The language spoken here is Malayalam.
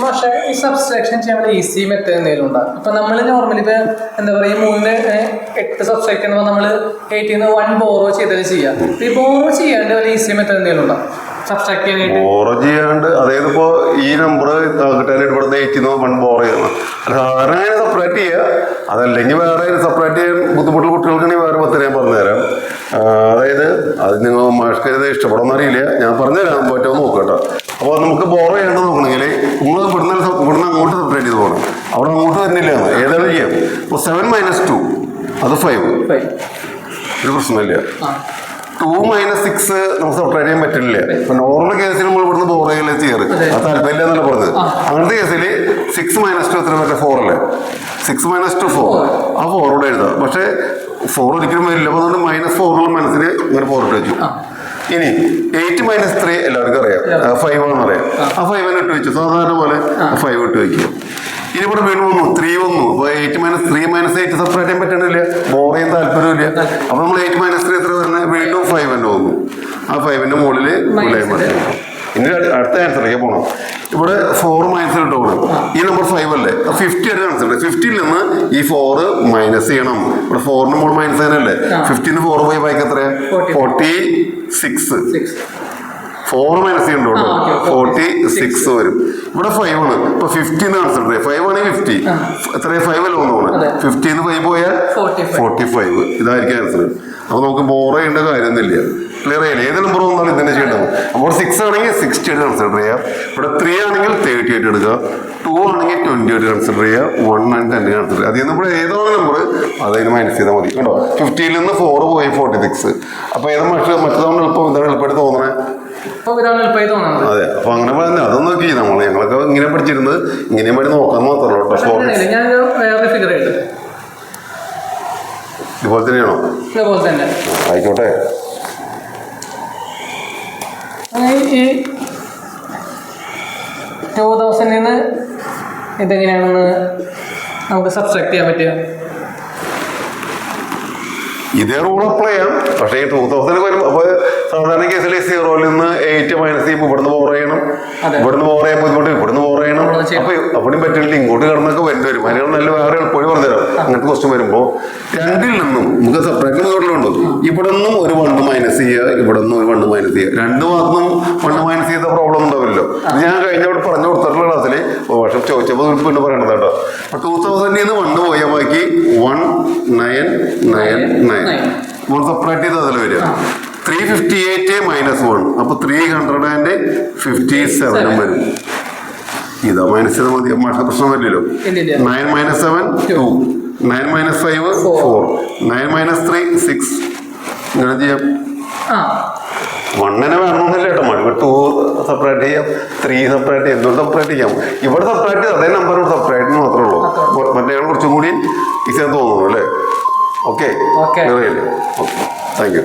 പക്ഷേ ഈ സബ്സ്ട്രാക്ഷൻ ചെയ്യാൻ വേണ്ടി ഈസി മെത്തേഡ് എന്തെങ്കിലും ഉണ്ടാകും ഇപ്പൊ നമ്മൾ നോർമലി ഇപ്പൊ എന്താ പറയുക മൂന്ന് എട്ട് സബ്സ്ട്രാക്ട് നമ്മൾ എയ്റ്റിന്ന് വൺ ബോറോ ചെയ്തത് ചെയ്യാം. ഈ ബോറോ ചെയ്യാണ്ട് വല്ല ഈസി മെത്തേഡ് എന്തെങ്കിലും ഉണ്ടാകും ബോറോ ചെയ്യാണ്ട് അതായത് ഇപ്പോ ഈ നമ്പർ കിട്ടാനായിട്ട് ഇവിടുന്ന് നിന്ന് വൺ ബോറോ ചെയ്യണം സാധാരണ സെപ്പറേറ്റ് ചെയ്യുക അതല്ലെങ്കിൽ വേറെ സെപ്പറേറ്റ് ചെയ്യാൻ ബുദ്ധിമുട്ടുള്ള കുട്ടികൾക്കാണെങ്കിൽ വേറെ പത്ത് ഞാൻ പറഞ്ഞുതരാം. അതായത് അത് നിങ്ങൾ ഇത് അറിയില്ല. ഞാൻ പറഞ്ഞുതരാം പറ്റുമോ നോക്കാം കേട്ടോ അപ്പോൾ നമുക്ക് ബോറോ ചെയ്യേണ്ടത് നോക്കണമെങ്കിൽ നിങ്ങൾ ഇവിടുന്ന് ഇവിടുന്ന് അങ്ങോട്ട് സെപ്പറേറ്റ് ചെയ്ത് പോകണം അവിടെ അങ്ങോട്ട് വരുന്നില്ല ഏതാണ് ചെയ്യാം ഇപ്പോൾ സെവൻ മൈനസ് ടു അത് ഫൈവ് ഒരു പ്രശ്നമില്ല. ടു മൈനസ് സിക്സ് നമുക്ക് സെപ്പറേറ്റ് ചെയ്യാൻ പറ്റില്ല ഇപ്പൊ നോർമൽ കേസിൽ നമ്മൾ ഇവിടുന്ന് ബോർ ചെയ്യല്ലേ ചെയ്യാറ്? അതെ. അത് താല്പര്യം എന്നല്ല പറഞ്ഞത് അങ്ങനത്തെ കേസിൽ സിക്സ് മൈനസ് ടു എത്ര പറ്റില്ല ഫോർ അല്ലേ? സിക്സ് മൈനസ് ടു ഫോർ ആ ഫോറോടെ എഴുതാം. പക്ഷേ ഫോർ ഒരിക്കലും വരില്ല. അപ്പോൾ അതുകൊണ്ട് മൈനസ് ഫോറുള്ള മനസ്സിൽ ഇങ്ങനെ ഫോർ ഇട്ട് വെച്ചു. ഇനി എയ്റ്റ് മൈനസ് ത്രീ എല്ലാവർക്കും അറിയാം. ഫൈവ് ആണെന്ന് അറിയാം ആ ഫൈവിനെ ഇട്ട് വെച്ചു സാധാരണ പോലെ ഫൈവ് ഇട്ട് വയ്ക്കുക ഇനി ഇവിടെ വീണ്ടും വന്നു ത്രീ വന്നു. അപ്പോൾ eight minus three minus eight separate ചെയ്യാൻ പറ്റണില്ല. ബോർ ചെയ്യാൻ താല്പര്യമില്ല. അപ്പോൾ നമ്മൾ എയ്റ്റ് മൈനസ് ത്രീ എത്ര വരുന്നത് വീണ്ടും ഫൈവ് തന്നെ വന്നു. ആ ഫൈവിന്റെ മുകളിൽ വിളയം മതി ഇനി അടു- അടുത്ത ആൻസറിലേക്ക് പോകണം ഇവിടെ ഫോർ മൈനസ് ഇട്ട് പോകണം ഈ നമ്പർ ഫൈവ് അല്ലേ? ഫിഫ്റ്റി ആയിട്ട് ആൻസർ ഫിഫ്റ്റിയിൽ നിന്ന് ഈ ഫോർ മൈനസ് ചെയ്യണം. ഇവിടെ ഫോറിന് മുകളിൽ മൈനസ് ചെയ്യാനല്ലേ. ഫിഫ്റ്റീന് ഫോർ പോയി ബൈക്ക് എത്രയാ? Forty. Forty six four minus ചെയ്യണ്ടോ ആ, ഫോർട്ടി സിക്സ് വരും. ഇവിടെ ഫൈവ് ആണ് ഇപ്പൊ ഫിഫ്റ്റി ആണ് ആൻസർ ഫൈവ് ആണെങ്കിൽ ഫിഫ്റ്റി എത്ര ഫൈവ് അല്ല ഒന്നാണ് ഫിഫ്റ്റി എന്ന് ഫൈവ് പോയാൽ 45. ഫോർട്ടി ഫൈവ് ഇതായിരിക്കും ആൻസർ അപ്പൊ നമുക്ക് ബോർ ചെയ്യേണ്ട കാര്യമൊന്നുമില്ല. ക്ലിയർ ചെയ്യില്ല ഏത് നമ്പർ വന്നാലും ഇതന്നെ ചെയ്യേണ്ടത്. അപ്പോൾ സിക്സ് ആണെങ്കിൽ സിക്സ്റ്റി ആയിട്ട് കൺസിഡർ ചെയ്യാം ഇവിടെ ത്രീ ആണെങ്കിൽ തേർട്ടി ആയിട്ട് എടുക്കുക. ടു ആണെങ്കിൽ ട്വന്റി ആയിട്ട് കൺസിഡർ ചെയ്യുക വൺ ആൻഡ് ടെൻ കൺസിഡർ അതിൽ നിന്ന് ഇവിടെ ഏതാണ് നമ്പർ അതിന് മൈനസ് ചെയ്താൽ മതി. കേട്ടോ ഫിഫ്റ്റിയിൽ നിന്ന് ഫോർ പോയി ഫോർട്ടി സിക്സ് അപ്പോൾ ഏതാ മറ്റു മറ്റേതാണ് എളുപ്പം? എന്താണ് എളുപ്പമായിട്ട് തോന്നണേ. അതെ അപ്പൊ അങ്ങനെ പറഞ്ഞു അതൊന്നും നോക്കി നമ്മൾ ഞങ്ങളൊക്കെ ഇങ്ങനെ പഠിച്ചിരുന്നത് ഇങ്ങനെ വേണ്ടി നോക്കാൻ മാത്രമല്ല ഇതുപോലെ തന്നെയാണോ? ഇതേപോലെ തന്നെ. ആയിക്കോട്ടെ. ഈ ടൂ തൗസൻഡിൽ ഇതെങ്ങനെയാണെന്ന് നമുക്ക് സബ്സ്ട്രാക്ട് ചെയ്യാൻ പറ്റുക. ഇതേ റൂൾ അപ്ലൈ ചെയ്യാം പക്ഷേ ടൂ തൗസൻഡ് വരുമ്പോൾ സാധാരണ കേസിൽ സീറോയിൽ നിന്ന് എയ്റ്റ് നസീബ് ഇവിടുന്ന് ബോർ ചെയ്യണം. ഇവിടുന്ന് ബോർ ചെയ്യാൻ ബുദ്ധിമുട്ട് ഇവിടുന്ന് ബോർ ചെയ്യണം. അപ്പൊ അവിടെയും പറ്റില്ല ഇങ്ങോട്ട് കിടന്നൊക്കെ വരേണ്ടി വരും. മലയാളം നല്ല വേറെ എളുപ്പമായി പറഞ്ഞുതരാം. അങ്ങനത്തെ ക്വസ്റ്റ്യൻ വരുമ്പോൾ രണ്ടിൽ നിന്നും നമുക്ക് സെപ്പറേറ്റ് മെത്തേഡിലുണ്ട് ഇവിടെ നിന്നും ഒരു വണ്ണ് മൈനസ് ചെയ്യുക ഇവിടെ നിന്നും ഒരു വണ്ണ് മൈനസ് ചെയ്യുക. രണ്ട് ഭാഗത്തും വണ്ണ് മൈനസ് ചെയ്ത പ്രോബ്ലം ഉണ്ടാവില്ലല്ലോ. ഞാൻ കഴിഞ്ഞവിടെ പറഞ്ഞു കൊടുത്തിട്ടുള്ള ക്ലാസ്സിൽ വർഷം ചോദിച്ചപ്പോൾ പിന്നെ പറയണത് കേട്ടോ. അപ്പൊ ടൂ തൗസൻഡിൽ നിന്ന് വണ്ണ് പോയ ബാക്കി one nine nine nine. One separate ചെയ്ത് അതിൽ വരിക. Three fifty eight minus one അപ്പൊ ത്രീ ഹൺഡ്രഡ് ആൻഡ് ഫിഫ്റ്റി സെവനും വരും. ഇതാ മൈനസ് ചെയ്താൽ മതി. പ്രശ്നം വരില്ലല്ലോ. Nine minus seven two nine minus five. Four nine minus three six ഇങ്ങനെ ചെയ്യാം. വണ്ണിനെ വേണമെന്നില്ല കേട്ടോ. മണി ടു സെപ്പറേറ്റ് ചെയ്യാം. ത്രീ സെപ്പറേറ്റ് ചെയ്യാം. എന്തുകൊണ്ട് സെപ്പറേറ്റ് ചെയ്യാം? ഇവിടെ സെപ്പറേറ്റ് അതേ നമ്പർ സെപ്പറേറ്റ് മാത്രമേ ഉള്ളൂ. മറ്റേ കുറച്ചും കൂടി ഈസിയാന്ന് തോന്നുന്നു അല്ലേ? ഓക്കെ. Okay thank you